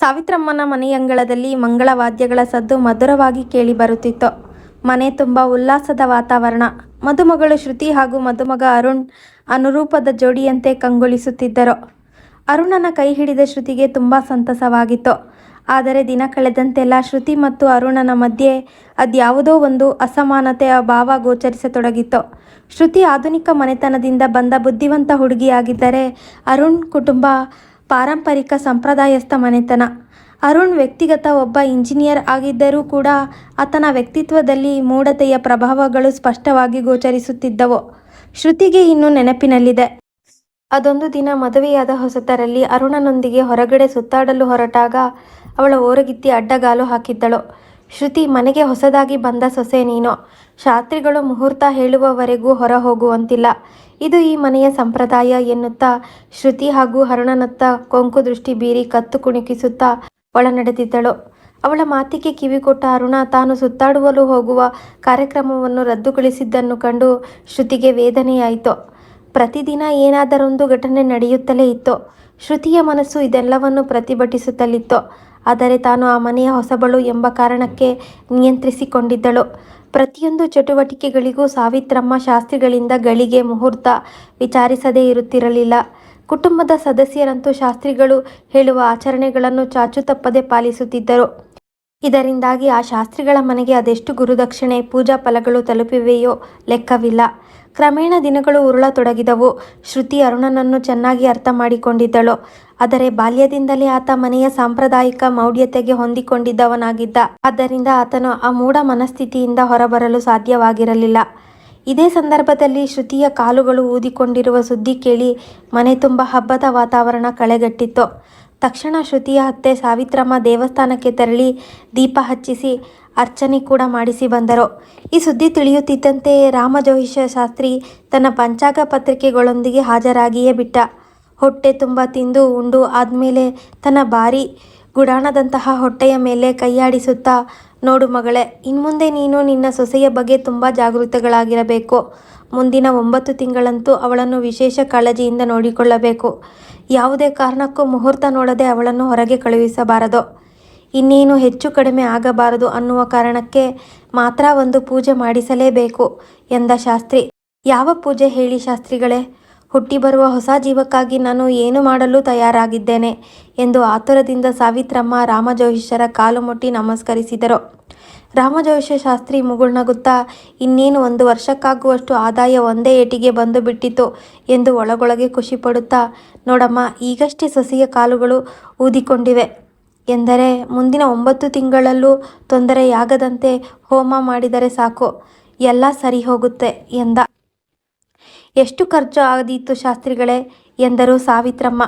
ಸಾವಿತ್ರಮ್ಮನ ಮನೆಯಂಗಳದಲ್ಲಿ ಮಂಗಳವಾದ್ಯಗಳ ಸದ್ದು ಮಧುರವಾಗಿ ಕೇಳಿಬರುತ್ತಿತ್ತು ಮನೆ ತುಂಬ ಉಲ್ಲಾಸದ ವಾತಾವರಣ. ಮದುಮಗಳು ಶ್ರುತಿ ಹಾಗೂ ಮದುಮಗ ಅರುಣ್ ಅನುರೂಪದ ಜೋಡಿಯಂತೆ ಕಂಗೊಳಿಸುತ್ತಿದ್ದರು. ಅರುಣನ ಕೈ ಹಿಡಿದ ಶ್ರುತಿಗೆ ತುಂಬ ಸಂತಸವಾಗಿತ್ತು. ಆದರೆ ದಿನ ಕಳೆದಂತೆಲ್ಲ ಶ್ರುತಿ ಮತ್ತು ಅರುಣನ ಮಧ್ಯೆ ಅದ್ಯಾವುದೋ ಒಂದು ಅಸಮಾನತೆಯ ಭಾವ ಗೋಚರಿಸತೊಡಗಿತ್ತು. ಶ್ರುತಿ ಆಧುನಿಕ ಮನೆತನದಿಂದ ಬಂದ ಬುದ್ಧಿವಂತ ಹುಡುಗಿಯಾಗಿದ್ದರೆ ಅರುಣ್ ಕುಟುಂಬ ಪಾರಂಪರಿಕ ಸಂಪ್ರದಾಯಸ್ಥ ಮನೆತನ. ಅರುಣ್ ವ್ಯಕ್ತಿಗತ ಒಬ್ಬ ಇಂಜಿನಿಯರ್ ಆಗಿದ್ದರೂ ಕೂಡ ಆತನ ವ್ಯಕ್ತಿತ್ವದಲ್ಲಿ ಮೂಢತೆಯ ಪ್ರಭಾವಗಳು ಸ್ಪಷ್ಟವಾಗಿ ಗೋಚರಿಸುತ್ತಿದ್ದವು. ಶ್ರುತಿಗೆ ಇನ್ನೂ ನೆನಪಿನಲ್ಲಿದೆ. ಅದೊಂದು ದಿನ ಮದುವೆಯಾದ ಹೊಸತರಲ್ಲಿ ಅರುಣನೊಂದಿಗೆ ಹೊರಗಡೆ ಸುತ್ತಾಡಲು ಹೊರಟಾಗ ಅವಳ ಓರಗಿತ್ತಿ ಅಡ್ಡಗಾಲು ಹಾಕಿದ್ದಳು. ಶ್ರುತಿ, ಮನೆಗೆ ಹೊಸದಾಗಿ ಬಂದ ಸೊಸೆ ನೀನು. ಶಾಸ್ತ್ರಿಗಳು ಮುಹೂರ್ತ ಹೇಳುವವರೆಗೂ ಹೊರ ಹೋಗುವಂತಿಲ್ಲ ಇದು ಈ ಮನೆಯ ಸಂಪ್ರದಾಯ ಎನ್ನುತ್ತಾ ಶ್ರುತಿ ಹಾಗೂ ಹರುಣನತ್ತ ಕೊಂಕು ದೃಷ್ಟಿ ಬೀರಿ ಕತ್ತು ಕುಣುಕಿಸುತ್ತಾ ಒಳನಡೆದಿದ್ದಳು. ಅವಳ ಮಾತಿಗೆ ಕಿವಿಕೊಟ್ಟ ಅರುಣ ತಾನು ಸುತ್ತಾಡುವಲು ಹೋಗುವ ಕಾರ್ಯಕ್ರಮವನ್ನು ರದ್ದುಗೊಳಿಸಿದ್ದನ್ನು ಕಂಡು ಶ್ರುತಿಗೆ ವೇದನೆಯಾಯಿತು. ಪ್ರತಿದಿನ ಏನಾದರೊಂದು ಘಟನೆ ನಡೆಯುತ್ತಲೇ ಇತ್ತು. ಶ್ರುತಿಯ ಮನಸ್ಸು ಇದೆಲ್ಲವನ್ನು ಪ್ರತಿಭಟಿಸುತ್ತಲಿತ್ತು. ಆದರೆ ತಾನು ಆ ಮನೆಯ ಹೊಸಬಳು ಎಂಬ ಕಾರಣಕ್ಕೆ ನಿಯಂತ್ರಿಸಿಕೊಂಡಿದ್ದಳು. ಪ್ರತಿಯೊಂದು ಚಟುವಟಿಕೆಗಳಿಗೂ ಸಾವಿತ್ರಮ್ಮ ಶಾಸ್ತ್ರಿಗಳಿಂದ ಗಳಿಗೆ ಮುಹೂರ್ತ ವಿಚಾರಿಸದೇ ಇರುತ್ತಿರಲಿಲ್ಲ. ಕುಟುಂಬದ ಸದಸ್ಯರಂತೂ ಶಾಸ್ತ್ರಿಗಳು ಹೇಳುವ ಆಚರಣೆಗಳನ್ನು ಚಾಚು ತಪ್ಪದೆ ಪಾಲಿಸುತ್ತಿದ್ದರು. ಇದರಿಂದಾಗಿ ಆ ಶಾಸ್ತ್ರಿಗಳ ಮನೆಗೆ ಅದೆಷ್ಟು ಗುರುದಕ್ಷಿಣೆ, ಪೂಜಾ ಫಲಗಳು ತಲುಪಿವೆಯೋ ಲೆಕ್ಕವಿಲ್ಲ. ಕ್ರಮೇಣ ದಿನಗಳು ಉರುಳತೊಡಗಿದವು ಶ್ರುತಿ ಅರುಣನನ್ನು ಚೆನ್ನಾಗಿ ಅರ್ಥ ಮಾಡಿಕೊಂಡಿದ್ದಳು. ಆದರೆ ಬಾಲ್ಯದಿಂದಲೇ ಆತ ಮನೆಯ ಸಾಂಪ್ರದಾಯಿಕ ಮೌಢ್ಯತೆಗೆ ಹೊಂದಿಕೊಂಡಿದ್ದವನಾಗಿದ್ದ. ಆದ್ದರಿಂದ ಆತನು ಆ ಮೂಢ ಮನಸ್ಥಿತಿಯಿಂದ ಹೊರಬರಲು ಸಾಧ್ಯವಾಗಿರಲಿಲ್ಲ. ಇದೇ ಸಂದರ್ಭದಲ್ಲಿ ಶ್ರುತಿಯ ಕಾಲುಗಳು ಊದಿಕೊಂಡಿರುವ ಸುದ್ದಿ ಕೇಳಿ ಮನೆ ತುಂಬ ಹಬ್ಬದ ವಾತಾವರಣ ಕಳೆಗಟ್ಟಿತ್ತು. ತಕ್ಷಣ ಶ್ರುತಿಯ ಅತ್ತೆ ಸಾವಿತ್ರಮ್ಮ ದೇವಸ್ಥಾನಕ್ಕೆ ತೆರಳಿ ದೀಪ ಹಚ್ಚಿಸಿ ಅರ್ಚನೆ ಕೂಡ ಮಾಡಿಸಿ ಬಂದರು. ಈ ಸುದ್ದಿ ತಿಳಿಯುತ್ತಿದ್ದಂತೆ ರಾಮಜೋಹಿಷ ಶಾಸ್ತ್ರಿ ತನ್ನ ಪಂಚಾಂಗ ಪತ್ರಿಕೆಗಳೊಂದಿಗೆ ಹಾಜರಾಗಿಯೇ ಬಿಟ್ಟ. ಹೊಟ್ಟೆ ತುಂಬ ತಿಂದು ಉಂಡು ಆದಮೇಲೆ ತನ್ನ ಭಾರಿ ಗುಡಾಣದಂತಹ ಹೊಟ್ಟೆಯ ಮೇಲೆ ಕೈಯಾಡಿಸುತ್ತಾ, ನೋಡು ಮಗಳೇ, ಇನ್ಮುಂದೆ ನೀನು ನಿನ್ನ ಸೊಸೆಯ ಬಗ್ಗೆ ತುಂಬ ಜಾಗೃತಗಳಾಗಿರಬೇಕು ಮುಂದಿನ ಒಂಬತ್ತು ತಿಂಗಳಂತೂ ಅವಳನ್ನು ವಿಶೇಷ ಕಾಳಜಿಯಿಂದ ನೋಡಿಕೊಳ್ಳಬೇಕು. ಯಾವುದೇ ಕಾರಣಕ್ಕೂ ಮುಹೂರ್ತ ನೋಡದೆ ಅವಳನ್ನು ಹೊರಗೆ ಕಳುಹಿಸಬಾರದು. ಇನ್ನೇನು ಹೆಚ್ಚು ಕಡಿಮೆ ಆಗಬಾರದು ಅನ್ನುವ ಕಾರಣಕ್ಕೆ ಮಾತ್ರ ಒಂದು ಪೂಜೆ ಮಾಡಿಸಲೇಬೇಕು ಎಂದ ಶಾಸ್ತ್ರಿ. ಯಾವ ಪೂಜೆ ಹೇಳಿ ಶಾಸ್ತ್ರಿಗಳೇ? ಹುಟ್ಟಿ ಬರುವ ಹೊಸ ಜೀವಕ್ಕಾಗಿ ನಾನು ಏನು ಮಾಡಲು ತಯಾರಾಗಿದ್ದೇನೆ ಎಂದು ಆತುರದಿಂದ ಸಾವಿತ್ರಮ್ಮ ರಾಮಜೋಹಿಷರ ಕಾಲು ಮುಟ್ಟಿ ನಮಸ್ಕರಿಸಿದರು. ರಾಮಜೋಹಿಷ ಶಾಸ್ತ್ರಿ ಮುಗುಳ್ನಗುತ್ತಾ, ಇನ್ನೇನು ಒಂದು ವರ್ಷಕ್ಕಾಗುವಷ್ಟು ಆದಾಯ ಒಂದೇ ಏಟಿಗೆ ಬಂದು ಬಿಟ್ಟಿತು ಎಂದು ಒಳಗೊಳಗೆ ಖುಷಿಪಡುತ್ತಾ, ನೋಡಮ್ಮ, ಈಗಷ್ಟೇ ಸಸಿಯ ಕಾಲುಗಳು ಊದಿಕೊಂಡಿವೆ. ಎಂದರೆ ಮುಂದಿನ ಒಂಬತ್ತು ತಿಂಗಳಲ್ಲೂ ತೊಂದರೆಯಾಗದಂತೆ ಹೋಮ ಮಾಡಿದರೆ ಸಾಕು. ಎಲ್ಲ ಸರಿ ಹೋಗುತ್ತೆ ಎಂದ. ಎಷ್ಟು ಖರ್ಚು ಆದೀತು ಶಾಸ್ತ್ರಿಗಳೇ? ಎಂದರು ಸಾವಿತ್ರಮ್ಮ.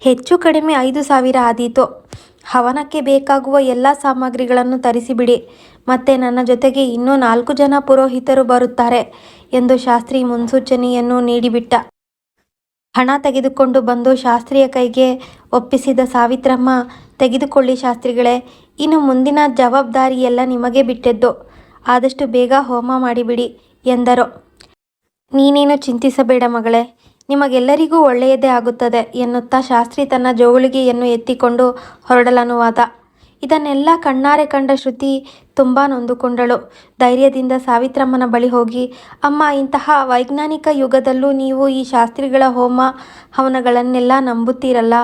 ಹೆಚ್ಚು ಕಡಿಮೆ ಐದು ಸಾವಿರ ಆದೀತು. ಹವನಕ್ಕೆ ಬೇಕಾಗುವ ಎಲ್ಲ ಸಾಮಗ್ರಿಗಳನ್ನು ತರಿಸಿಬಿಡಿ. ಮತ್ತೆ ನನ್ನ ಜೊತೆಗೆ ಇನ್ನೂ ನಾಲ್ಕು ಜನ ಪುರೋಹಿತರು ಬರುತ್ತಾರೆ ಎಂದು ಶಾಸ್ತ್ರಿ ಮುನ್ಸೂಚನೆಯನ್ನು ನೀಡಿಬಿಟ್ಟ. ಹಣ ತೆಗೆದುಕೊಂಡು ಬಂದು ಶಾಸ್ತ್ರಿಯ ಕೈಗೆ ಒಪ್ಪಿಸಿದ ಸಾವಿತ್ರಮ್ಮ, ತೆಗೆದುಕೊಳ್ಳಿ ಶಾಸ್ತ್ರಿಗಳೇ, ಇನ್ನು ಮುಂದಿನ ಜವಾಬ್ದಾರಿಯೆಲ್ಲ ನಿಮಗೆ ಬಿಟ್ಟದ್ದು. ಆದಷ್ಟು ಬೇಗ ಹೋಮ ಮಾಡಿಬಿಡಿ ಎಂದರು. ನೀನೇನು ಚಿಂತಿಸಬೇಡ ಮಗಳೇ. ನಿಮಗೆಲ್ಲರಿಗೂ ಒಳ್ಳೆಯದೇ ಆಗುತ್ತದೆ ಎನ್ನುತ್ತಾ ಶಾಸ್ತ್ರಿ ತನ್ನ ಜೋಗುಳಿಗೆಯನ್ನು ಎತ್ತಿಕೊಂಡು ಹೊರಡಲನುವಾದ. ಇದನ್ನೆಲ್ಲ ಕಣ್ಣಾರೆ ಕಂಡ ಶ್ರುತಿ ತುಂಬ ನೊಂದುಕೊಂಡಳು. ಧೈರ್ಯದಿಂದ ಸಾವಿತ್ರಮ್ಮನ ಬಳಿ ಹೋಗಿ, ಅಮ್ಮ, ಇಂತಹ ವೈಜ್ಞಾನಿಕ ಯುಗದಲ್ಲೂ ನೀವು ಈ ಶಾಸ್ತ್ರಿಗಳ ಹೋಮ ಹವನಗಳನ್ನೆಲ್ಲ ನಂಬುತ್ತೀರಲ್ಲ.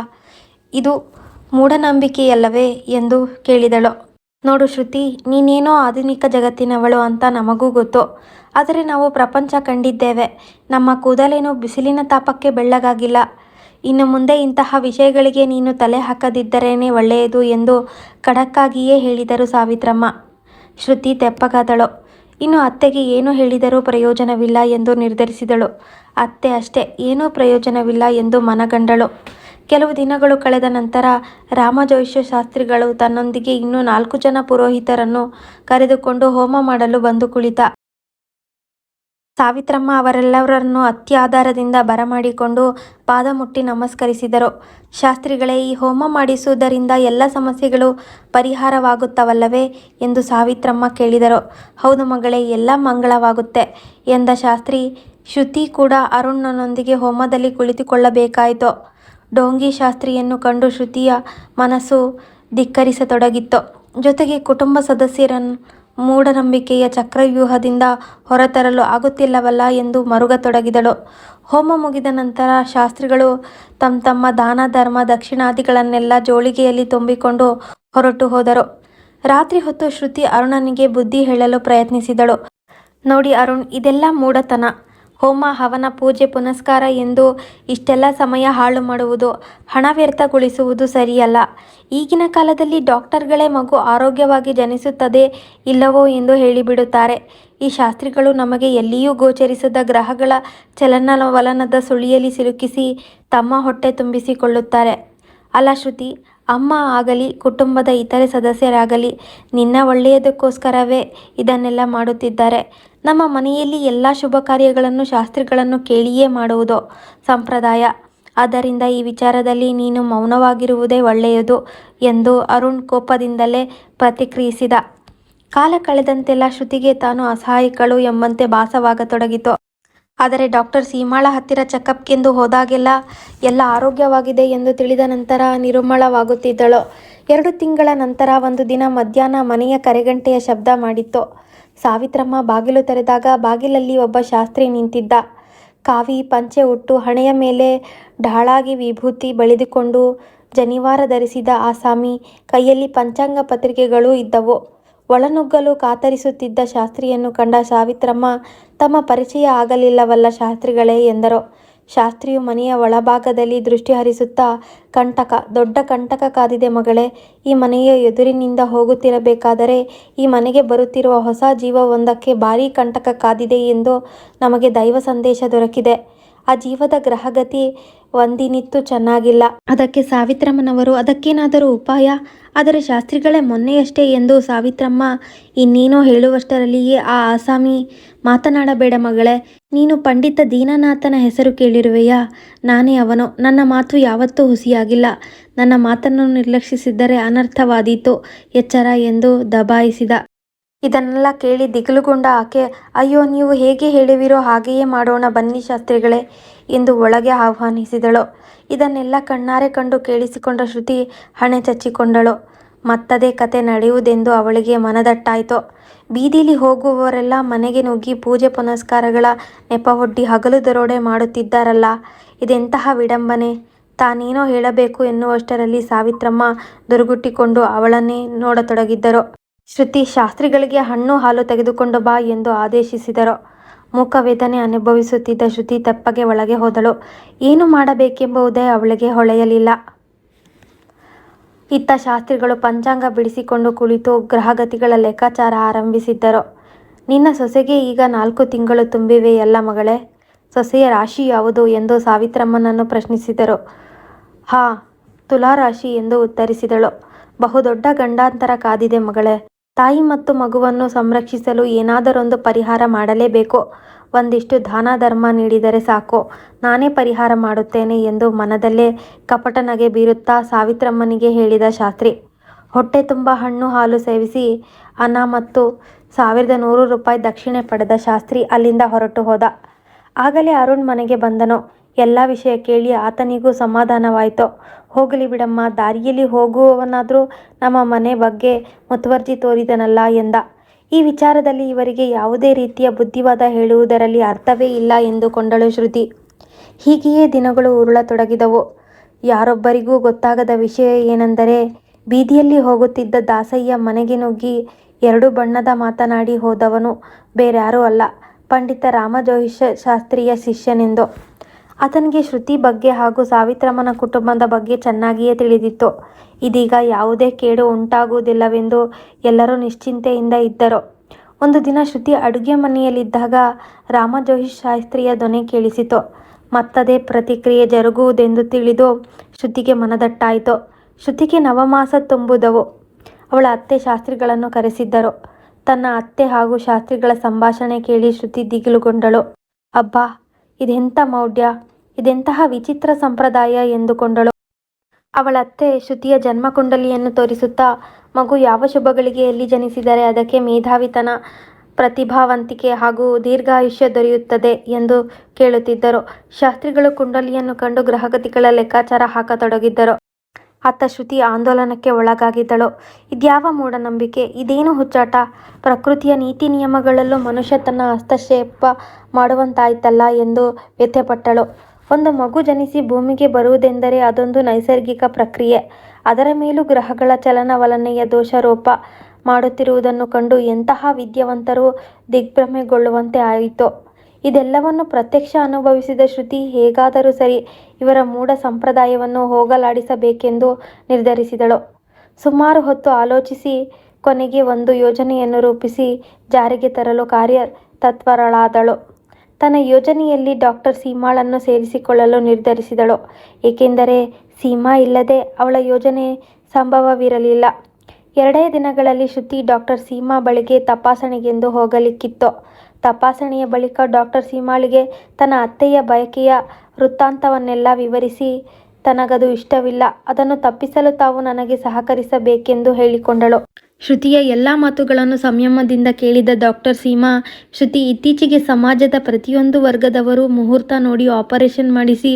ಇದು ಮೂಢನಂಬಿಕೆಯಲ್ಲವೇ? ಎಂದು ಕೇಳಿದಳು. ನೋಡು ಶ್ರುತಿ, ನೀನೇನೋ ಆಧುನಿಕ ಜಗತ್ತಿನವಳು ಅಂತ ನಮಗೂ ಗೊತ್ತು. ಆದರೆ ನಾವು ಪ್ರಪಂಚ ಕಂಡಿದ್ದೇವೆ. ನಮ್ಮ ಕೂದಲೇನು ಬಿಸಿಲಿನ ತಾಪಕ್ಕೆ ಬೆಳ್ಳಗಾಗಿಲ್ಲ. ಇನ್ನು ಮುಂದೆ ಇಂತಹ ವಿಷಯಗಳಿಗೆ ನೀನು ತಲೆ ಹಾಕದಿದ್ದರೇನೆ ಒಳ್ಳೆಯದು ಎಂದು ಖಡಕ್ಕಾಗಿಯೇ ಹೇಳಿದರು ಸಾವಿತ್ರಮ್ಮ. ಶ್ರುತಿ ತೆಪ್ಪಗಾದಳು. ಇನ್ನು ಅತ್ತೆಗೆ ಏನು ಹೇಳಿದರೂ ಪ್ರಯೋಜನವಿಲ್ಲ ಎಂದು ನಿರ್ಧರಿಸಿದಳು. ಅತ್ತೆ ಅಷ್ಟೇ, ಏನೂ ಪ್ರಯೋಜನವಿಲ್ಲ ಎಂದು ಮನಗಂಡಳು. ಕೆಲವು ದಿನಗಳು ಕಳೆದ ನಂತರ ರಾಮಜೋಯಿಷ ಶಾಸ್ತ್ರಿಗಳು ತನ್ನೊಂದಿಗೆ ಇನ್ನೂ ನಾಲ್ಕು ಜನ ಪುರೋಹಿತರನ್ನು ಕರೆದುಕೊಂಡು ಹೋಮ ಮಾಡಲು ಬಂದು ಕುಳಿತ. ಸಾವಿತ್ರಮ್ಮ ಅವರೆಲ್ಲರನ್ನು ಅತ್ಯಾಧಾರದಿಂದ ಬರಮಾಡಿಕೊಂಡು ಪಾದ ಮುಟ್ಟಿ ನಮಸ್ಕರಿಸಿದರು. ಶಾಸ್ತ್ರಿಗಳೇ, ಈ ಹೋಮ ಮಾಡಿಸುವುದರಿಂದ ಎಲ್ಲ ಸಮಸ್ಯೆಗಳು ಪರಿಹಾರವಾಗುತ್ತವಲ್ಲವೇ ಎಂದು ಸಾವಿತ್ರಮ್ಮ ಕೇಳಿದರು. ಹೌದು ಮಗಳೇ, ಎಲ್ಲ ಮಂಗಳವಾಗುತ್ತೆ ಎಂದ ಶಾಸ್ತ್ರಿ. ಶ್ರುತಿ ಕೂಡ ಅರುಣ್ನೊಂದಿಗೆ ಹೋಮದಲ್ಲಿ ಕುಳಿತುಕೊಳ್ಳಬೇಕಾಯಿತು. ಡೋಂಗಿ ಶಾಸ್ತ್ರಿಯನ್ನು ಕಂಡು ಶ್ರುತಿಯ ಮನಸ್ಸು ಧಿಕ್ಕರಿಸತೊಡಗಿತ್ತು. ಜೊತೆಗೆ ಕುಟುಂಬ ಸದಸ್ಯರನ್ನು ಮೂಢನಂಬಿಕೆಯ ಚಕ್ರವ್ಯೂಹದಿಂದ ಹೊರತರಲು ಆಗುತ್ತಿಲ್ಲವಲ್ಲ ಎಂದು ಮರುಗತೊಡಗಿದಳು. ಹೋಮ ಮುಗಿದ ನಂತರ ಶಾಸ್ತ್ರಿಗಳು ತಮ್ಮ ತಮ್ಮ ದಾನ, ಧರ್ಮ, ದಕ್ಷಿಣಾದಿಗಳನ್ನೆಲ್ಲ ಜೋಳಿಗೆಯಲ್ಲಿ ತುಂಬಿಕೊಂಡು ಹೊರಟು ಹೋದರು. ರಾತ್ರಿ ಹೊತ್ತು ಶ್ರುತಿ ಅರುಣನಿಗೆ ಬುದ್ಧಿ ಹೇಳಲು ಪ್ರಯತ್ನಿಸಿದಳು. ನೋಡಿ ಅರುಣ್, ಇದೆಲ್ಲ ಮೂಢತನ. ಹೋಮ ಹವನ ಪೂಜೆ ಪುನಸ್ಕಾರ ಎಂದು ಇಷ್ಟೆಲ್ಲ ಸಮಯ ಹಾಳು ಮಾಡುವುದು, ಹಣ ವ್ಯರ್ಥಗೊಳಿಸುವುದು ಸರಿಯಲ್ಲ. ಈಗಿನ ಕಾಲದಲ್ಲಿ ಡಾಕ್ಟರ್ಗಳೇ ಮಗು ಆರೋಗ್ಯವಾಗಿ ಜನಿಸುತ್ತದೆ ಇಲ್ಲವೋ ಎಂದು ಹೇಳಿಬಿಡುತ್ತಾರೆ. ಈ ಶಾಸ್ತ್ರಿಗಳು ನಮಗೆ ಎಲ್ಲಿಯೂ ಗೋಚರಿಸದ ಗ್ರಹಗಳ ಚಲನವಲನದ ಸುಳಿಯಲ್ಲಿ ಸಿಲುಕಿಸಿ ತಮ್ಮ ಹೊಟ್ಟೆ ತುಂಬಿಸಿಕೊಳ್ಳುತ್ತಾರೆ. ಅಲ್ಲ ಶ್ರುತಿ, ಅಮ್ಮ ಆಗಲಿ ಕುಟುಂಬದ ಇತರೆ ಸದಸ್ಯರಾಗಲಿ ನಿನ್ನ ಒಳ್ಳೆಯದಕ್ಕೋಸ್ಕರವೇ ಇದನ್ನೆಲ್ಲ ಮಾಡುತ್ತಿದ್ದಾರೆ. ನಮ್ಮ ಮನೆಯಲ್ಲಿ ಎಲ್ಲ ಶುಭ ಕಾರ್ಯಗಳನ್ನು ಶಾಸ್ತ್ರಿಗಳನ್ನು ಕೇಳಿಯೇ ಮಾಡುವುದು ಸಂಪ್ರದಾಯ. ಆದ್ದರಿಂದ ಈ ವಿಚಾರದಲ್ಲಿ ನೀನು ಮೌನವಾಗಿರುವುದೇ ಒಳ್ಳೆಯದು ಎಂದು ಅರುಣ್ ಕೋಪದಿಂದಲೇ ಪ್ರತಿಕ್ರಿಯಿಸಿದ. ಕಾಲ ಕಳೆದಂತೆಲ್ಲ ಶ್ರುತಿಗೆ ತಾನು ಅಸಹಾಯಕಳು ಎಂಬಂತೆ ಭಾಸವಾಗತೊಡಗಿತು. ಆದರೆ ಡಾಕ್ಟರ್ ಸೀಮಾಳ ಹತ್ತಿರ ಚೆಕಪ್ಗೆಂದು ಹೋದಾಗೆಲ್ಲ ಎಲ್ಲ ಆರೋಗ್ಯವಾಗಿದೆ ಎಂದು ತಿಳಿದ ನಂತರ ನಿರುಮ್ಮಳವಾಗುತ್ತಿದ್ದಳು. ಎರಡು ತಿಂಗಳ ನಂತರ ಒಂದು ದಿನ ಮಧ್ಯಾಹ್ನ ಮನೆಯ ಕರೆಗಂಟೆಯ ಶಬ್ದ ಮಾಡಿತ್ತು. ಸಾವಿತ್ರಮ್ಮ ಬಾಗಿಲು ತೆರೆದಾಗ ಬಾಗಿಲಲ್ಲಿ ಒಬ್ಬ ಶಾಸ್ತ್ರಿ ನಿಂತಿದ್ದ. ಕಾವಿ ಪಂಚೆ ಉಟ್ಟು ಹಣೆಯ ಮೇಲೆ ಢಾಳಾಗಿ ವಿಭೂತಿ ಬಳಿದುಕೊಂಡು ಜನಿವಾರ ಧರಿಸಿದ ಆಸಾಮಿ. ಕೈಯಲ್ಲಿ ಪಂಚಾಂಗ ಪತ್ರಿಕೆಗಳು ಇದ್ದವು. ಒಳನುಗ್ಗಲು ಕಾತರಿಸುತ್ತಿದ್ದ ಶಾಸ್ತ್ರಿಯನ್ನು ಕಂಡ ಸಾವಿತ್ರಮ್ಮ, ತಮ್ಮ ಪರಿಚಯ ಆಗಲಿಲ್ಲವಲ್ಲ ಶಾಸ್ತ್ರಿಗಳೇ ಎಂದರು. ಶಾಸ್ತ್ರಿಯು ಮನೆಯ ಒಳಭಾಗದಲ್ಲಿ ದೃಷ್ಟಿ ಹರಿಸುತ್ತಾ ಕಂಟಕ, ದೊಡ್ಡ ಕಂಟಕ ಕಾದಿದೆ ಮಗಳೇ. ಈ ಮನೆಯ ಎದುರಿನಿಂದ ಹೋಗುತ್ತಿರಬೇಕಾದರೆ ಈ ಮನೆಗೆ ಬರುತ್ತಿರುವ ಹೊಸ ಜೀವವೊಂದಕ್ಕೆ ಭಾರೀ ಕಂಟಕ ಕಾದಿದೆ ಎಂದು ನಮಗೆ ದೈವ ಸಂದೇಶ ದೊರಕಿದೆ. ಆ ಜೀವದ ಗ್ರಹಗತಿ ಒಂದಿನಿತ್ತು ಚೆನ್ನಾಗಿಲ್ಲ. ಅದಕ್ಕೆ ಸಾವಿತ್ರಮ್ಮನವರು ಅದಕ್ಕೇನಾದರೂ ಉಪಾಯ? ಆದರೆ ಶಾಸ್ತ್ರಿಗಳೇ ಮೊನ್ನೆಯಷ್ಟೇ ಎಂದು ಸಾವಿತ್ರಮ್ಮ ಇನ್ನೇನೋ ಹೇಳುವಷ್ಟರಲ್ಲಿಯೇ ಆ ಆಸಾಮಿ, ಮಾತನಾಡಬೇಡ ಮಗಳೇ. ನೀನು ಪಂಡಿತ ದೀನನಾಥನ ಹೆಸರು ಕೇಳಿರುವೆಯಾ? ನಾನೇ ಅವನು. ನನ್ನ ಮಾತು ಯಾವತ್ತೂ ಹುಸಿಯಾಗಿಲ್ಲ. ನನ್ನ ಮಾತನ್ನು ನಿರ್ಲಕ್ಷಿಸಿದ್ದರೆ ಅನರ್ಥವಾದೀತು, ಎಚ್ಚರ ಎಂದು ದಬಾಯಿಸಿದ. ಇದನ್ನೆಲ್ಲ ಕೇಳಿ ದಿಗಿಲುಗೊಂಡ ಆಕೆ ಅಯ್ಯೋ ನೀವು ಹೇಗೆ ಹೇಳುವಿರೋ ಹಾಗೆಯೇ ಮಾಡೋಣ ಬನ್ನಿ ಶಾಸ್ತ್ರಿಗಳೇ ಎಂದು ಒಳಗೆ ಆಹ್ವಾನಿಸಿದಳು. ಇದನ್ನೆಲ್ಲ ಕಣ್ಣಾರೆ ಕಂಡು ಕೇಳಿಸಿಕೊಂಡ ಶ್ರುತಿ ಹಣೆ ಚಚ್ಚಿಕೊಂಡಳು. ಮತ್ತದೇ ಕತೆ ನಡೆಯುವುದೆಂದು ಅವಳಿಗೆ ಮನದಟ್ಟಾಯಿತು. ಬೀದಿಲಿ ಹೋಗುವವರೆಲ್ಲ ಮನೆಗೆ ನುಗ್ಗಿ ಪೂಜೆ ಪುನಸ್ಕಾರಗಳ ನೆಪವೊಡ್ಡಿ ಹಗಲು ದರೋಡೆ ಮಾಡುತ್ತಿದ್ದಾರಲ್ಲ, ಇದೆಂತಹ ವಿಡಂಬನೆ. ತಾನೇನೋ ಹೇಳಬೇಕು ಎನ್ನುವಷ್ಟರಲ್ಲಿ ಸಾವಿತ್ರಮ್ಮ ದುರುಗುಟ್ಟಿಕೊಂಡು ಅವಳನ್ನೇ ನೋಡತೊಡಗಿದ್ದರು. ಶ್ರುತಿ, ಶಾಸ್ತ್ರಿಗಳಿಗೆ ಹಣ್ಣು ಹಾಲು ತೆಗೆದುಕೊಂಡು ಬಾ ಎಂದು ಆದೇಶಿಸಿದರು. ಮುಖವೇದನೆ ಅನುಭವಿಸುತ್ತಿದ್ದ ಶ್ರುತಿ ತೆಪ್ಪಗೆ ಒಳಗೆ ಹೋದಳು. ಏನು ಮಾಡಬೇಕೆಂಬುದೇ ಅವಳಿಗೆ ಹೊಳೆಯಲಿಲ್ಲ. ಇತ್ತ ಶಾಸ್ತ್ರಿಗಳು ಪಂಚಾಂಗ ಬಿಡಿಸಿಕೊಂಡು ಕುಳಿತು ಗ್ರಹಗತಿಗಳ ಲೆಕ್ಕಾಚಾರ ಆರಂಭಿಸಿದ್ದರು. ನಿನ್ನ ಸೊಸೆಗೆ ಈಗ ನಾಲ್ಕು ತಿಂಗಳು ತುಂಬಿವೆಯಲ್ಲ ಮಗಳೇ. ಸೊಸೆಯ ರಾಶಿ ಯಾವುದು ಎಂದು ಸಾವಿತ್ರಮ್ಮನನ್ನು ಪ್ರಶ್ನಿಸಿದರು. ಹಾಂ, ತುಲಾರಾಶಿ ಎಂದು ಉತ್ತರಿಸಿದಳು. ಬಹುದೊಡ್ಡ ಗಂಡಾಂತರ ಕಾದಿದೆ ಮಗಳೇ. ತಾಯಿ ಮತ್ತು ಮಗುವನ್ನು ಸಂರಕ್ಷಿಸಲು ಏನಾದರೊಂದು ಪರಿಹಾರ ಮಾಡಲೇಬೇಕು. ಒಂದಿಷ್ಟು ದಾನ ಧರ್ಮ ನೀಡಿದರೆ ಸಾಕು, ನಾನೇ ಪರಿಹಾರ ಮಾಡುತ್ತೇನೆ ಎಂದು ಮನದಲ್ಲೇ ಕಪಟನಗೆ ಬೀರುತ್ತಾ ಸಾವಿತ್ರಮ್ಮನಿಗೆ ಹೇಳಿದ ಶಾಸ್ತ್ರಿ. ಹೊಟ್ಟೆ ತುಂಬ ಹಣ್ಣು ಹಾಲು ಸೇವಿಸಿ ಅನ್ನ ಮತ್ತು ಸಾವಿರದ ನೂರು ರೂಪಾಯಿ ದಕ್ಷಿಣೆ ಪಡೆದ ಶಾಸ್ತ್ರಿ ಅಲ್ಲಿಂದ ಹೊರಟು ಹೋದ. ಆಗಲೇ ಅರುಣ್ ಮನೆಗೆ ಬಂದನು. ಎಲ್ಲ ವಿಷಯ ಕೇಳಿ ಆತನಿಗೂ ಸಮಾಧಾನವಾಯಿತು. ಹೋಗಲಿ ಬಿಡಮ್ಮ, ದಾರಿಯಲ್ಲಿ ಹೋಗುವವನಾದರೂ ನಮ್ಮ ಮನೆ ಬಗ್ಗೆ ಮುತುವರ್ಜಿ ತೋರಿದನಲ್ಲ ಎಂದ. ಈ ವಿಚಾರದಲ್ಲಿ ಇವರಿಗೆ ಯಾವುದೇ ರೀತಿಯ ಬುದ್ಧಿವಾದ ಹೇಳುವುದರಲ್ಲಿ ಅರ್ಥವೇ ಇಲ್ಲ ಎಂದುಕೊಂಡಳು ಶ್ರುತಿ. ಹೀಗೆಯೇ ದಿನಗಳು ಉರುಳತೊಡಗಿದವು. ಯಾರೊಬ್ಬರಿಗೂ ಗೊತ್ತಾಗದ ವಿಷಯ ಏನೆಂದರೆ ಬೀದಿಯಲ್ಲಿ ಹೋಗುತ್ತಿದ್ದ ದಾಸಯ್ಯ ಮನೆಗೆ ನುಗ್ಗಿ ಎರಡು ಬಣ್ಣದ ಮಾತನಾಡಿ ಹೋದವನು ಬೇರ್ಯಾರೂ ಅಲ್ಲ, ಪಂಡಿತ ರಾಮಜೋಹಿಷ ಶಾಸ್ತ್ರೀಯ ಶಿಷ್ಯನೆಂದು. ಆತನಿಗೆ ಶ್ರುತಿ ಬಗ್ಗೆ ಹಾಗೂ ಸಾವಿತ್ರಮ್ಮನ ಕುಟುಂಬದ ಬಗ್ಗೆ ಚೆನ್ನಾಗಿಯೇ ತಿಳಿದಿತ್ತು. ಇದೀಗ ಯಾವುದೇ ಕೇಡು ಉಂಟಾಗುವುದಿಲ್ಲವೆಂದು ಎಲ್ಲರೂ ನಿಶ್ಚಿಂತೆಯಿಂದ ಇದ್ದರು. ಒಂದು ದಿನ ಶ್ರುತಿ ಅಡುಗೆ ಮನೆಯಲ್ಲಿದ್ದಾಗ ರಾಮಜೋಹಿ ಶಾಸ್ತ್ರಿಯ ಧ್ವನಿ ಕೇಳಿಸಿತು. ಮತ್ತದೇ ಪ್ರತಿಕ್ರಿಯೆ ಜರುಗುವುದೆಂದು ತಿಳಿದು ಶ್ರುತಿಗೆ ಮನದಟ್ಟಾಯಿತು. ಶ್ರುತಿಗೆ ನವಮಾಸ ತುಂಬುದವು. ಅವಳ ಅತ್ತೆ ಶಾಸ್ತ್ರಿಗಳನ್ನು ಕರೆಸಿದ್ದರು. ತನ್ನ ಅತ್ತೆ ಹಾಗೂ ಶಾಸ್ತ್ರಿಗಳ ಸಂಭಾಷಣೆ ಕೇಳಿ ಶ್ರುತಿ ದಿಗಿಲುಗೊಂಡಳು. ಅಬ್ಬಾ, ಇದೆಂಥ ಮೌಢ್ಯ, ಇದೆಂತಹ ವಿಚಿತ್ರ ಸಂಪ್ರದಾಯ ಎಂದುಕೊಂಡಳು. ಅವಳತ್ತೆ ಶ್ರುತಿಯ ಜನ್ಮಕುಂಡಲಿಯನ್ನು ತೋರಿಸುತ್ತಾ ಮಗು ಯಾವ ಶುಭಗಳಿಗೆ ಎಲ್ಲಿ ಜನಿಸಿದರೆ ಅದಕ್ಕೆ ಮೇಧಾವಿತನ ಪ್ರತಿಭಾವಂತಿಕೆ ಹಾಗೂ ದೀರ್ಘಾಯುಷ್ಯ ದೊರೆಯುತ್ತದೆ ಎಂದು ಕೇಳುತ್ತಿದ್ದರು. ಶಾಸ್ತ್ರಿಗಳು ಕುಂಡಲಿಯನ್ನು ಕಂಡು ಗ್ರಹಗತಿಗಳ ಲೆಕ್ಕಾಚಾರ ಹಾಕತೊಡಗಿದ್ದರು. ಅತ್ತ ಶ್ರುತಿ ಆಂದೋಲನಕ್ಕೆ ಒಳಗಾಗಿದ್ದಳು. ಇದ್ಯಾವ ಮೂಢನಂಬಿಕೆ? ಇದೇನು ಹುಚ್ಚಾಟ? ಪ್ರಕೃತಿಯ ನೀತಿ-ನಿಯಮಗಳಲ್ಲೂ ಮನುಷ್ಯ ತನ್ನ ಹಸ್ತಕ್ಷೇಪ ಮಾಡುವಂತಾಯ್ತಲ್ಲ ಎಂದು ವ್ಯಥೆಪಟ್ಟಳು. ಒಂದು ಮಗು ಜನಿಸಿ ಭೂಮಿಗೆ ಬರುವುದೆಂದರೆ ಅದೊಂದು ನೈಸರ್ಗಿಕ ಪ್ರಕ್ರಿಯೆ. ಅದರ ಮೇಲೂ ಗ್ರಹಗಳ ಚಲನವಲನೆಯ ದೋಷಾರೋಪ ಮಾಡುತ್ತಿರುವುದನ್ನು ಕಂಡು ಎಂತಹ ವಿದ್ಯಾವಂತರು ದಿಗ್ಭ್ರಮೆಗೊಳ್ಳುವಂತೆ ಆಯಿತು. ಇದೆಲ್ಲವನ್ನು ಪ್ರತ್ಯಕ್ಷ ಅನುಭವಿಸಿದ ಶ್ರುತಿ ಹೇಗಾದರೂ ಸರಿ ಇವರ ಮೂಢ ಸಂಪ್ರದಾಯವನ್ನು ಹೋಗಲಾಡಿಸಬೇಕೆಂದು ನಿರ್ಧರಿಸಿದಳು. ಸುಮಾರು ಹೊತ್ತು ಆಲೋಚಿಸಿ ಕೊನೆಗೆ ಒಂದು ಯೋಜನೆಯನ್ನು ರೂಪಿಸಿ ಜಾರಿಗೆ ತರಲು ಕಾರ್ಯ ತತ್ವರಳಾದಳು ತನ್ನ ಯೋಜನೆಯಲ್ಲಿ ಡಾಕ್ಟರ್ ಸೀಮಾಳನ್ನು ಸೇರಿಸಿಕೊಳ್ಳಲು ನಿರ್ಧರಿಸಿದಳು. ಏಕೆಂದರೆ ಸೀಮಾ ಇಲ್ಲದೆ ಅವಳ ಯೋಜನೆ ಸಂಭವವಿರಲಿಲ್ಲ. ಎರಡೇ ದಿನಗಳಲ್ಲಿ ಶ್ರುತಿ ಡಾಕ್ಟರ್ ಸೀಮಾ ಬಳಿಗೆ ತಪಾಸಣೆಗೆಂದು ಹೋಗಲಿಕ್ಕಿತ್ತು. ತಪಾಸಣೆಯ ಬಳಿಕ ಡಾಕ್ಟರ್ ಸೀಮಾಳಿಗೆ ತನ್ನ ಅತ್ತೆಯ ಬಯಕೆಯ ವೃತ್ತಾಂತವನ್ನೆಲ್ಲ ವಿವರಿಸಿ ತನಗದು ಇಷ್ಟವಿಲ್ಲ. ಅದನ್ನು ತಪ್ಪಿಸಲು ತಾವು ನನಗೆ ಸಹಕರಿಸಬೇಕೆಂದು ಹೇಳಿಕೊಂಡಳು. ಶ್ರುತಿಯ ಎಲ್ಲ ಮಾತುಗಳನ್ನು ಸಂಯಮದಿಂದ ಕೇಳಿದ ಡಾಕ್ಟರ್ ಸೀಮಾ, ಶ್ರುತಿ, ಇತ್ತೀಚೆಗೆ ಸಮಾಜದ ಪ್ರತಿಯೊಂದು ವರ್ಗದವರು ಮುಹೂರ್ತ ನೋಡಿ ಆಪರೇಷನ್ ಮಾಡಿಸಿ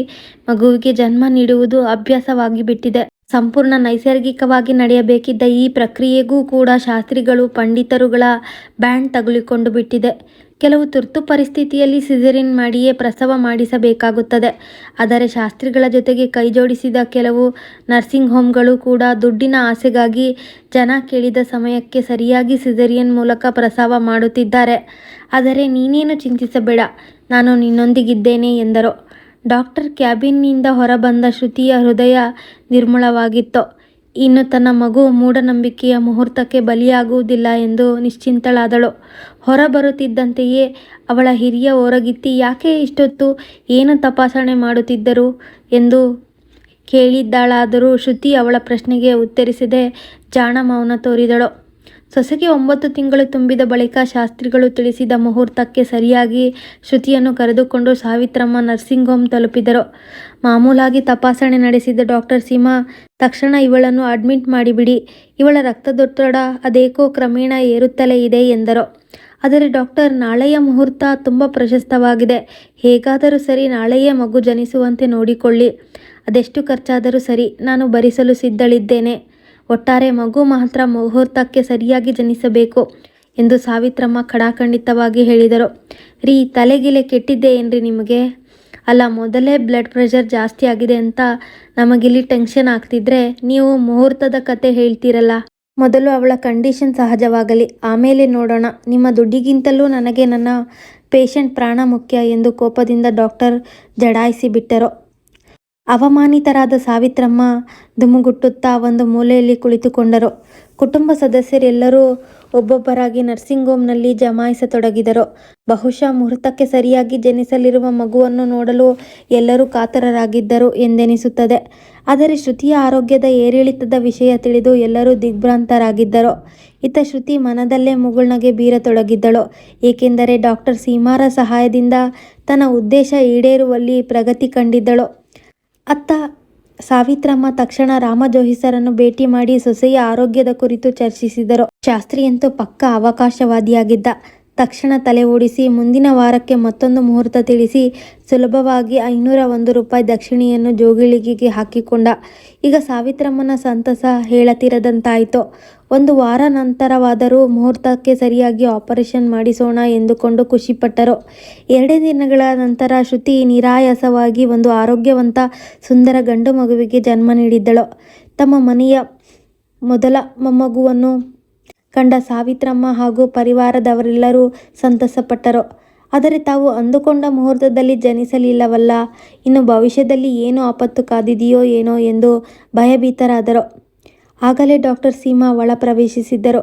ಮಗುವಿಗೆ ಜನ್ಮ ನೀಡುವುದು ಅಭ್ಯಾಸವಾಗಿಬಿಟ್ಟಿದೆ. ಸಂಪೂರ್ಣ ನೈಸರ್ಗಿಕವಾಗಿ ನಡೆಯಬೇಕಿದ್ದ ಈ ಪ್ರಕ್ರಿಯೆಗೂ ಕೂಡ ಶಾಸ್ತ್ರಿಗಳು, ಪಂಡಿತರುಗಳ ಬ್ಯಾಂಡ್ ತಗುಲಿಕೊಂಡು ಬಿಟ್ಟಿದೆ. ಕೆಲವು ತುರ್ತು ಪರಿಸ್ಥಿತಿಯಲ್ಲಿ ಸಿಜರಿನ್ ಮಾಡಿಯೇ ಪ್ರಸವ ಮಾಡಿಸಬೇಕಾಗುತ್ತದೆ. ಆದರೆ ಶಾಸ್ತ್ರಿಗಳ ಜೊತೆಗೆ ಕೈಜೋಡಿಸಿದ ಕೆಲವು ನರ್ಸಿಂಗ್ ಹೋಮ್ಗಳು ಕೂಡ ದುಡ್ಡಿನ ಆಸೆಗಾಗಿ ಜನ ಕೇಳಿದ ಸಮಯಕ್ಕೆ ಸರಿಯಾಗಿ ಸಿಜರಿಯನ್ ಮೂಲಕ ಪ್ರಸವ ಮಾಡುತ್ತಿದ್ದಾರೆ. ಆದರೆ ನೀನೇನು ಚಿಂತಿಸಬೇಡ, ನಾನು ನಿನ್ನೊಂದಿಗಿದ್ದೇನೆ ಎಂದರು. ಡಾಕ್ಟರ್ ಕ್ಯಾಬಿನ್ನಿಂದ ಹೊರಬಂದ ಶ್ರುತಿಯ ಹೃದಯ ನಿರ್ಮಲವಾಗಿತ್ತು. ಇನ್ನು ತನ್ನ ಮಗು ಮೂಢನಂಬಿಕೆಯ ಮುಹೂರ್ತಕ್ಕೆ ಬಲಿಯಾಗುವುದಿಲ್ಲ ಎಂದು ನಿಶ್ಚಿಂತಳಾದಳು. ಹೊರ ಬರುತ್ತಿದ್ದಂತೆಯೇ ಅವಳ ಹಿರಿಯ ಓರಗಿತ್ತಿ, ಯಾಕೆ ಇಷ್ಟೊತ್ತು ಏನು ತಪಾಸಣೆ ಮಾಡುತ್ತಿದ್ದರು ಎಂದು ಕೇಳಿದ್ದಾಳಾದರೂ ಶ್ರುತಿ ಅವಳ ಪ್ರಶ್ನೆಗೆ ಉತ್ತರಿಸದೆ ಜಾಣ ಮೌನ ತೋರಿದಳು. ಸೊಸೆಗೆ ಒಂಬತ್ತು ತಿಂಗಳು ತುಂಬಿದ ಬಳಿಕ ಶಾಸ್ತ್ರಿಗಳು ತಿಳಿಸಿದ ಮುಹೂರ್ತಕ್ಕೆ ಸರಿಯಾಗಿ ಶ್ರುತಿಯನ್ನು ಕರೆದುಕೊಂಡು ಸಾವಿತ್ರಮ್ಮ ನರ್ಸಿಂಗ್ ಹೋಮ್ ತಲುಪಿದರು. ಮಾಮೂಲಾಗಿ ತಪಾಸಣೆ ನಡೆಸಿದ ಡಾಕ್ಟರ್ ಸೀಮಾ, ತಕ್ಷಣ ಇವಳನ್ನು ಅಡ್ಮಿಟ್ ಮಾಡಿಬಿಡಿ. ಇವಳ ರಕ್ತದೊತ್ತಡ ಅದೇಕೋ ಕ್ರಮೇಣ ಏರುತ್ತಲೇ ಇದೆ ಎಂದರು. ಆದರೆ ಡಾಕ್ಟರ್, ನಾಳೆಯ ಮುಹೂರ್ತ ತುಂಬ ಪ್ರಶಸ್ತವಾಗಿದೆ. ಹೇಗಾದರೂ ಸರಿ ನಾಳೆಯೇ ಮಗು ಜನಿಸುವಂತೆ ನೋಡಿಕೊಳ್ಳಿ. ಅದೆಷ್ಟು ಖರ್ಚಾದರೂ ಸರಿ, ನಾನು ಭರಿಸಲು ಸಿದ್ಧಳಿದ್ದೇನೆ. ಒಟ್ಟಾರೆ ಮಗು ಮಾತ್ರ ಮುಹೂರ್ತಕ್ಕೆ ಸರಿಯಾಗಿ ಜನಿಸಬೇಕು ಎಂದು ಸಾವಿತ್ರಮ್ಮ ಖಡಾಖಂಡಿತವಾಗಿ ಹೇಳಿದರು. ರೀ, ತಲೆಗಿಲೆ ಕೆಟ್ಟಿದ್ದೆ ಕೆಟ್ಟಿದೆ ಏನ್ರಿ ನಿಮಗೆ ಅಲ್ಲ, ಮೊದಲೇ ಬ್ಲಡ್ ಪ್ರೆಷರ್ ಜಾಸ್ತಿ ಆಗಿದೆ ಅಂತ ನಮಗಿಲ್ಲಿ ಟೆನ್ಷನ್ ಆಗ್ತಿದ್ರೆ ನೀವು ಮುಹೂರ್ತದ ಕತೆ ಹೇಳ್ತೀರಲ್ಲ. ಮೊದಲು ಅವಳ ಕಂಡೀಷನ್ ಸಹಜವಾಗಲಿ, ಆಮೇಲೆ ನೋಡೋಣ. ನಿಮ್ಮ ದುಡ್ಡಿಗಿಂತಲೂ ನನಗೆ ನನ್ನ ಪೇಷಂಟ್ ಪ್ರಾಣ ಮುಖ್ಯ ಎಂದು ಕೋಪದಿಂದ ಡಾಕ್ಟರ್ ಜಡಾಯಿಸಿಬಿಟ್ಟರು. ಅವಮಾನಿತರಾದ ಸಾವಿತ್ರಮ್ಮ ದುಮುಗುಟ್ಟುತ್ತಾ ಒಂದು ಮೂಲೆಯಲ್ಲಿ ಕುಳಿತುಕೊಂಡರು. ಕುಟುಂಬ ಸದಸ್ಯರೆಲ್ಲರೂ ಒಬ್ಬೊಬ್ಬರಾಗಿ ನರ್ಸಿಂಗ್ ಹೋಮ್ನಲ್ಲಿ ಜಮಾಯಿಸತೊಡಗಿದರು. ಬಹುಶಃ ಮುಹೂರ್ತಕ್ಕೆ ಸರಿಯಾಗಿ ಜನಿಸಲಿರುವ ಮಗುವನ್ನು ನೋಡಲು ಎಲ್ಲರೂ ಕಾತರರಾಗಿದ್ದರು ಎಂದೆನಿಸುತ್ತದೆ. ಆದರೆ ಶ್ರುತಿಯ ಆರೋಗ್ಯದ ಏರಿಳಿತದ ವಿಷಯ ತಿಳಿದು ಎಲ್ಲರೂ ದಿಗ್ಭ್ರಾಂತರಾಗಿದ್ದರು. ಇತ್ತ ಶ್ರುತಿ ಮನದಲ್ಲೇ ಮುಗುಳ್ನಗೆ ಬೀರತೊಡಗಿದ್ದಳು. ಏಕೆಂದರೆ ಡಾಕ್ಟರ್ ಸೀಮಾರ ಸಹಾಯದಿಂದ ತನ್ನ ಉದ್ದೇಶ ಈಡೇರುವಲ್ಲಿ ಪ್ರಗತಿ ಕಂಡಿದ್ದಳು. ಅತ್ತ ಸಾವಿತ್ರಮ್ಮ ತಕ್ಷಣ ರಾಮ ಜೋಹಿಸರನ್ನು ಭೇಟಿ ಮಾಡಿ ಸೊಸೆಯ ಆರೋಗ್ಯದ ಕುರಿತು ಚರ್ಚಿಸಿದರು. ಶಾಸ್ತ್ರಿಯಂತೂ ಪಕ್ಕಾ ಅವಕಾಶವಾದಿಯಾಗಿದ್ದ. ತಕ್ಷಣ ತಲೆ ಓಡಿಸಿ ಮುಂದಿನ ವಾರಕ್ಕೆ ಮತ್ತೊಂದು ಮುಹೂರ್ತ ತಿಳಿಸಿ ಸುಲಭವಾಗಿ ಐನೂರ ಒಂದು ರೂಪಾಯಿ ದಕ್ಷಿಣೆಯನ್ನು ಜೋಗಿಳಿಗೆಗೆ ಹಾಕಿಕೊಂಡ. ಈಗ ಸಾವಿತ್ರಮ್ಮನ ಸಂತಸ ಹೇಳತಿರದಂತಾಯಿತು ಒಂದು ವಾರ ನಂತರವಾದರೂ ಮುಹೂರ್ತಕ್ಕೆ ಸರಿಯಾಗಿ ಆಪರೇಷನ್ ಮಾಡಿಸೋಣ ಎಂದುಕೊಂಡು ಖುಷಿಪಟ್ಟರು. ಎರಡೇ ದಿನಗಳ ನಂತರ ಶ್ರುತಿ ನಿರಾಯಾಸವಾಗಿ ಒಂದು ಆರೋಗ್ಯವಂತ, ಸುಂದರ ಗಂಡು ಮಗುವಿಗೆ ಜನ್ಮ ನೀಡಿದ್ದಳು. ತಮ್ಮ ಮನೆಯ ಮೊದಲ ಮೊಮ್ಮಗುವನ್ನು ಕಂಡ ಸಾವಿತ್ರಮ್ಮ ಹಾಗೂ ಪರಿವಾರದವರೆಲ್ಲರೂ ಸಂತಸಪಟ್ಟರು. ಆದರೆ ತಾವು ಅಂದುಕೊಂಡ ಮುಹೂರ್ತದಲ್ಲಿ ಜನಿಸಲಿಲ್ಲವಲ್ಲ, ಇನ್ನು ಭವಿಷ್ಯದಲ್ಲಿ ಏನು ಆಪತ್ತು ಕಾದಿದೆಯೋ ಏನೋ ಎಂದು ಭಯಭೀತರಾದರು. ಆಗಲೇ ಡಾಕ್ಟರ್ ಸೀಮಾ ಒಳ ಪ್ರವೇಶಿಸಿದ್ದರು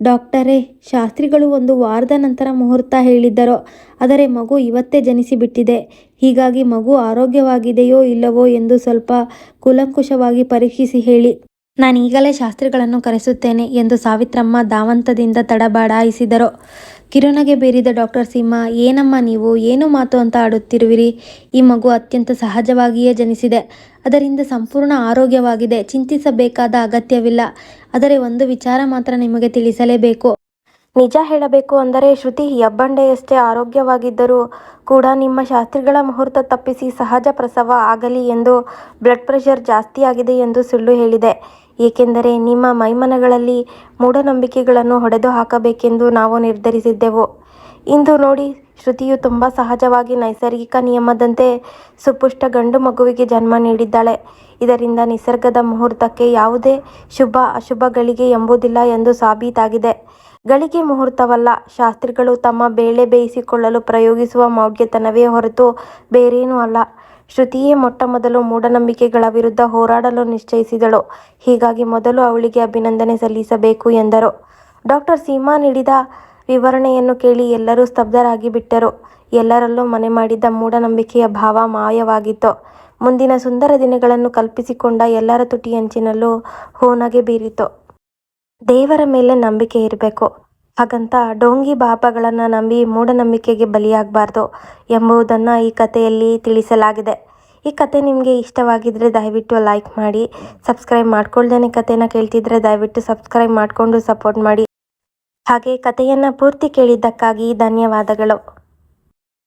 ಡಾಕ್ಟರೇ, ಶಾಸ್ತ್ರಿಗಳು ಒಂದು ವಾರದ ನಂತರ ಮುಹೂರ್ತ ಹೇಳಿದ್ದರು. ಆದರೆ ಮಗು ಇವತ್ತೇ ಜನಿಸಿಬಿಟ್ಟಿದೆ. ಹೀಗಾಗಿ ಮಗು ಆರೋಗ್ಯವಾಗಿದೆಯೋ ಇಲ್ಲವೋ ಎಂದು ಸ್ವಲ್ಪ ಕುಲಂಕುಷವಾಗಿ ಪರೀಕ್ಷಿಸಿ ಹೇಳಿ. ನಾನೀಗಲೇ ಶಾಸ್ತ್ರಿಗಳನ್ನು ಕರೆಸುತ್ತೇನೆ ಎಂದು ಸಾವಿತ್ರಮ್ಮ ಧಾವಂತದಿಂದ ತಡಬಾಡಾಯಿಸಿದರು ಕಿರುನಗೆ ಬೀರಿದ ಡಾಕ್ಟರ್ ಸಿಂಹ ಏನಮ್ಮ ನೀವು, ಏನು ಮಾತು ಅಂತ ಆಡುತ್ತಿರುವಿರಿ? ಈ ಮಗು ಅತ್ಯಂತ ಸಹಜವಾಗಿಯೇ ಜನಿಸಿದೆ. ಅದರಿಂದ ಸಂಪೂರ್ಣ ಆರೋಗ್ಯವಾಗಿದೆ. ಚಿಂತಿಸಬೇಕಾದ ಅಗತ್ಯವಿಲ್ಲ. ಆದರೆ ಒಂದು ವಿಚಾರ ಮಾತ್ರ ನಿಮಗೆ ತಿಳಿಸಲೇಬೇಕು. ನಿಜ ಹೇಳಬೇಕು ಅಂದರೆ ಶ್ರುತಿ ಹೆಬ್ಬಂಡೆಯಷ್ಟೇ ಆರೋಗ್ಯವಾಗಿದ್ದರೂ ಕೂಡ ನಿಮ್ಮ ಶಾಸ್ತ್ರಿಗಳ ಮುಹೂರ್ತ ತಪ್ಪಿಸಿ ಸಹಜ ಪ್ರಸವ ಆಗಲಿ ಎಂದು ಬ್ಲಡ್ ಪ್ರೆಷರ್ ಜಾಸ್ತಿಯಾಗಿದೆ ಎಂದು ಸುಳ್ಳು ಹೇಳಿದೆ ಏಕೆಂದರೆ ನಿಮ್ಮ ಮೈಮನಗಳಲ್ಲಿ ಮೂಢನಂಬಿಕೆಗಳನ್ನು ಹೊಡೆದು ಹಾಕಬೇಕೆಂದು ನಾವು ನಿರ್ಧರಿಸಿದ್ದೆವು. ಇಂದು ನೋಡಿ, ಶ್ರುತಿಯು ತುಂಬ ಸಹಜವಾಗಿ ನೈಸರ್ಗಿಕ ನಿಯಮದಂತೆ ಸುಪುಷ್ಟ ಗಂಡು ಮಗುವಿಗೆ ಜನ್ಮ ನೀಡಿದ್ದಾಳೆ. ಇದರಿಂದ ನಿಸರ್ಗದ ಮುಹೂರ್ತಕ್ಕೆ ಯಾವುದೇ ಶುಭ ಅಶುಭಗಳಿಗೆ ಎಂಬುದಿಲ್ಲ ಎಂದು ಸಾಬೀತಾಗಿದೆ. ಗಳಿಗೆ ಮುಹೂರ್ತವಲ್ಲ, ಶಾಸ್ತ್ರಿಗಳು ತಮ್ಮ ಬೇಳೆ ಬೇಯಿಸಿಕೊಳ್ಳಲು ಪ್ರಯೋಗಿಸುವ ಮೌಢ್ಯತನವೇ ಹೊರತು ಬೇರೇನೂ ಅಲ್ಲ. ಶ್ರುತಿಯೇ ಮೊಟ್ಟ ಮೊದಲು ಮೂಢನಂಬಿಕೆಗಳ ವಿರುದ್ಧ ಹೋರಾಡಲು ನಿಶ್ಚಯಿಸಿದಳು. ಹೀಗಾಗಿ ಮೊದಲು ಅವಳಿಗೆ ಅಭಿನಂದನೆ ಸಲ್ಲಿಸಬೇಕು ಎಂದರು. ಡಾಕ್ಟರ್ ಸೀಮಾ ನೀಡಿದ ವಿವರಣೆಯನ್ನು ಕೇಳಿ ಎಲ್ಲರೂ ಸ್ತಬ್ಧರಾಗಿ ಬಿಟ್ಟರು. ಎಲ್ಲರಲ್ಲೂ ಮನೆ ಮಾಡಿದ್ದ ಮೂಢನಂಬಿಕೆಯ ಭಾವ ಮಾಯವಾಗಿತ್ತು. ಮುಂದಿನ ಸುಂದರ ದಿನಗಳನ್ನು ಕಲ್ಪಿಸಿಕೊಂಡ ಎಲ್ಲರ ತುಟಿಯಂಚಿನಲ್ಲೂ ಹೂನಗೆ ಬೀರಿತು. ದೇವರ ಮೇಲೆ ನಂಬಿಕೆ ಇರಬೇಕು. ಹಾಗಂತ ಡೋಂಗಿ ಬಾಬಾಗಳನ್ನು ನಂಬಿ ಮೂಢನಂಬಿಕೆಗೆ ಬಲಿಯಾಗಬಾರ್ದು ಎಂಬುದನ್ನು ಈ ಕಥೆಯಲ್ಲಿ ತಿಳಿಸಲಾಗಿದೆ. ಈ ಕತೆ ನಿಮಗೆ ಇಷ್ಟವಾಗಿದ್ದರೆ ದಯವಿಟ್ಟು ಲೈಕ್ ಮಾಡಿ, ಸಬ್ಸ್ಕ್ರೈಬ್ ಮಾಡ್ಕೊಳ್ದೇ ಕಥೆನ ಕೇಳ್ತಿದ್ರೆ ದಯವಿಟ್ಟು ಸಬ್ಸ್ಕ್ರೈಬ್ ಮಾಡಿಕೊಂಡು ಸಪೋರ್ಟ್ ಮಾಡಿ. ಹಾಗೆ ಕಥೆಯನ್ನು ಪೂರ್ತಿ ಕೇಳಿದ್ದಕ್ಕಾಗಿ ಧನ್ಯವಾದಗಳು.